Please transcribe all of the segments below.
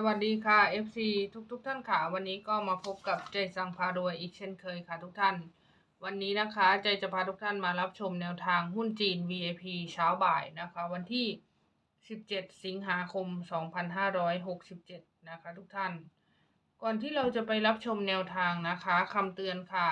สวัสดีค่ะ FC ทุกทุกๆท่านค่ะ วันนี้ก็มาพบกับใจสังพารวยอีกเช่นเคยค่ะทุกท่าน วันนี้นะคะใจจะพาทุกท่านมารับชมแนวทางหุ้นจีน VIP เช้าบ่ายนะคะ วันที่ 17 สิงหาคม 2567 นะคะทุกท่าน ก่อนที่เราจะไปรับชมแนวทางนะคะคำเตือนค่ะ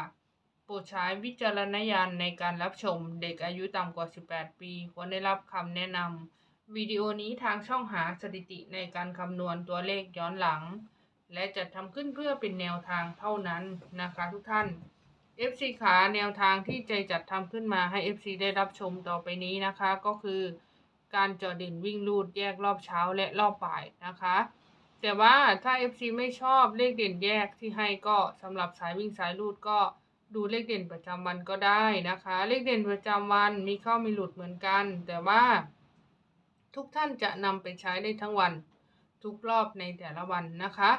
โปรดใช้วิจารณญาณในการรับชมเด็กอายุต่ำกว่า 18 ปี ควรได้รับคำแนะนำ วิดีโอนี้ทางช่องหาสถิติในการคำนวณตัวเลขย้อนหลัง และจะทำขึ้นเพื่อเป็นแนวทางเท่านั้นนะคะทุกท่าน FC ขาแนวทางที่ใจจัดทำขึ้นมาให้ FC ได้รับชมต่อไปนี้นะคะ ก็คือ การจาะเด่นวิ่งลูดแยกรอบเช้าและรอบบ่ายนะคะ แต่ว่าถ้า FC ไม่ชอบเลขเด่นแยกที่ให้ก็สำหรับสายวิ่งสายลูดก็ดูเลขเด่นประจำวันก็ได้นะคะ เลขเด่นประจำวันมีเข้ามีหลุดเหมือนกัน แต่ว่า ทุกท่านจะนำไปใช้ได้ทั้งวัน ทุกรอบในแต่ละวันนะคะ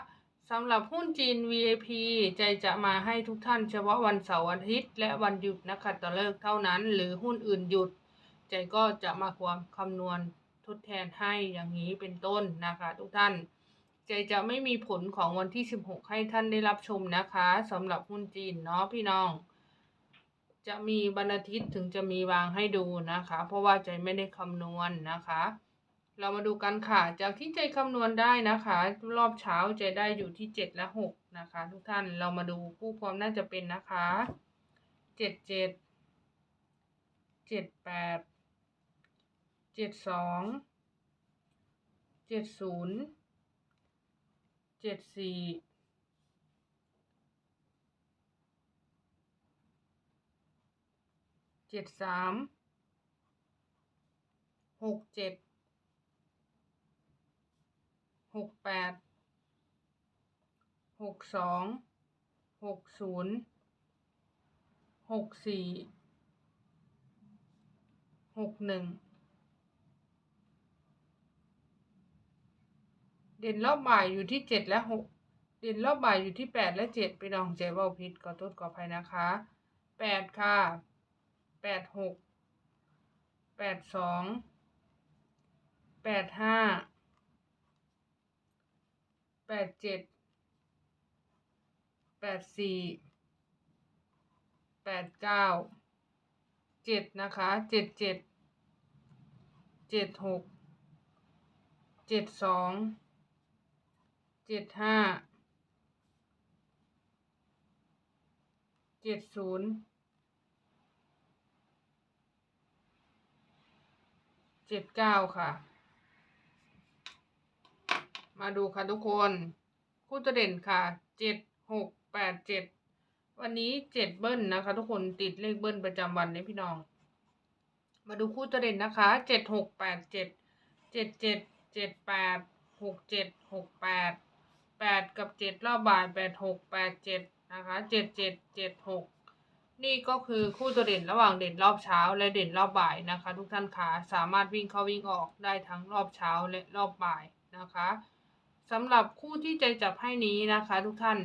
สำหรับหุ้นจีน VIP ใจจะมาให้ทุกท่านเฉพาะวันเสาร์อาทิตย์ และวันหยุดนะคะตะเลิกษ์เท่านั้น หรือหุ้นอื่นหยุด ใจก็จะมาความคำนวณทดแทนให้อย่างนี้เป็นต้นนะคะทุกท่าน ใจจะไม่มีผลของวันที่ 16 ให้ท่านได้รับชมนะคะสำหรับหุ้นจีนเนาะพี่น้อง จะมีวันอาทิตย์ถึงจะมีวางให้ดูนะคะ เพราะว่าใจไม่ได้คำนวณนะคะ เรามาดูกันค่ะ จากที่ใจคำนวณได้นะคะ รอบเช้าใจได้อยู่ที่ 7 และ 6 นะคะ ทุกท่านเรามาดูคู่ความน่าจะเป็นนะคะ 7 7 7 8 7 2 7 0 7 4 7 3 6 7 หกแปดหกสองหกศูนย์หกสี่หกหนึ่งเด่นรอบบ่ายอยู่ที่เจ็ดและหกเด่นรอบบ่ายอยู่ที่แปดและเจ็ดไปลองเจเวลพิษขอโทษขออภัยนะคะแปดค่ะแปดหกแปดสองแปดห้า แปดเจ็ดแปดสี่แปดเก้าเจ็ดนะคะเจ็ดเจ็ดเจ็ดหกเจ็ดสองเจ็ดห้าเจ็ดศูนย์เจ็ดเก้าค่ะ มาดูค่ะทุกคน คู่ตัวเด่นค่ะเจ็ดหกแปดเจ็ดวันนี้เจ็ดเบิ้ลนะคะ ทุกคนติดเลขเบิ้ลประจำวันเนี่ยพี่น้อง มาดูคู่ตัวเด่นนะคะเจ็ดหกแปดเจ็ดเจ็ดเจ็ดเจ็ดแปดหกเจ็ดหกแปดแปดกับเจ็ดรอบบ่ายแปดหกแปดเจ็ดนะคะเจ็ดเจ็ดเจ็ดหกนี่ก็คือคู่ตัวเด่นระหว่างเด่นรอบเช้าและเด่นรอบบ่ายนะคะ ทุกท่านคะสามารถวิ่งเข้าวิ่งออกได้ทั้งรอบเช้าและรอบบ่ายนะคะ สำหรับคู่ที่ใจจับให้นี้นะคะ ทุกท่าน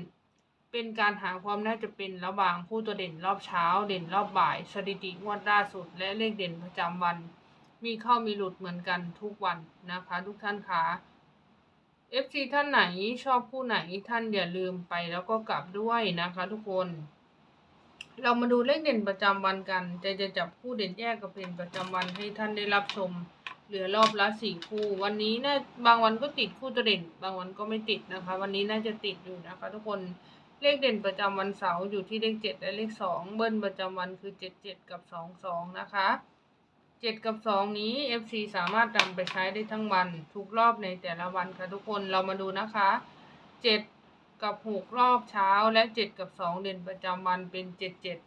เป็นการหาความน่าจะเป็นระหว่างคู่ตัวเด่นรอบเช้า เด่นรอบบ่าย สถิติงวดล่าสุด และเลขเด่นประจำวัน มีเข้ามีหลุดเหมือนกันทุกวันนะคะ ทุกท่านคะ FC ท่านไหนชอบคู่ไหนท่านอย่าลืมไปแล้วก็กลับด้วยนะคะทุกคน เรามาดูเลขเด่นประจำวันกันใจจะจับคู่เด่นแยกกับเด่นประจำวันให้ท่านได้รับชม เหลือรอบละสี่คู่ วันนี้นะบางวันก็ติดคู่ตัวเด่น บางวันก็ไม่ติดนะคะ วันนี้น่าจะติดอยู่นะคะ ทุกคนเลขเด่นประจำวันเสาร์อยู่ที่เลขเจ็ดและเลขสองเบิ้ลประจำวันคือเจ็ดเจ็ดกับสองสองนะคะเจ็ดกับสองนี้ FC สามารถนำไปใช้ได้ทั้งวันทุกรอบในแต่ละวันค่ะทุกคนเรามาดูนะคะเจ็ดกับหกรอบเช้าและเจ็ดกับสองเด่นประจำวันเป็นเจ็ดเจ็ด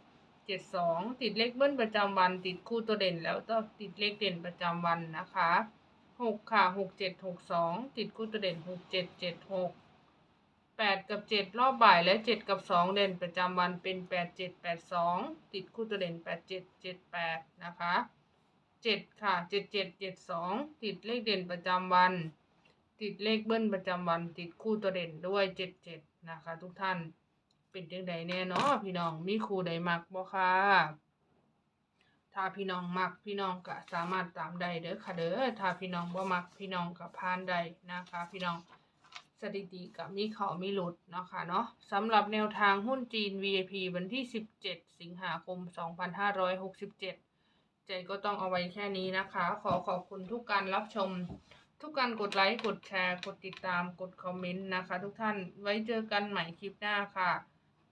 เจ็ดสองติดเลขเบิ้ลประจำวัน ติดคู่ตัวเด่นแล้วก็ติดเลขเด่นประจำวันนะคะหกค่ะหกเจ็ดหกสองติดคู่ตัวเด่นหกเจ็ดเจ็ดหกแปดกับเจ็ดรอบบ่ายและเจ็ดกับสองเด่นประจำวันเป็นแปดเจ็ดแปดสองติดคู่ตัวเด่นแปดเจ็ดเจ็ดแปดนะคะเจ็ดค่ะเจ็ดเจ็ดเจ็ดสองติดเลขเด่นประจำวัน ติดเลขเบิ้ลประจำวัน ติดคู่ตัวเด่นด้วยเจ็ดเจ็ดนะคะ ทุกท่าน เป็นจังใดแน่เนาะพี่น้องมีครูใดมักบ่ค่ะถ้าพี่น้องมักพี่น้องก็สามารถตามได้เด้อค่ะเด้อถ้าพี่น้องบ่มักพี่น้องก็ผ่านได้นะคะ พี่น้องสถิติกับมีเขามีหลุดเนาะค่ะเนาะสำหรับแนวทางหุ้นจีน VIP วันที่ 17 สิงหาคม 2567 ใจก็ต้องเอาไว้แค่นี้นะคะ ขอขอบคุณทุกการรับชม ทุกการกดไลค์ กดแชร์ กดติดตาม กดคอมเมนต์นะคะ ทุกท่านไว้เจอกันใหม่คลิปหน้าค่ะ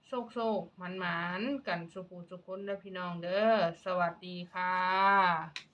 โชคโชคมันหมานๆกันสุขุสุขคนเด้อพี่น้องเด้อสวัสดีค่ะ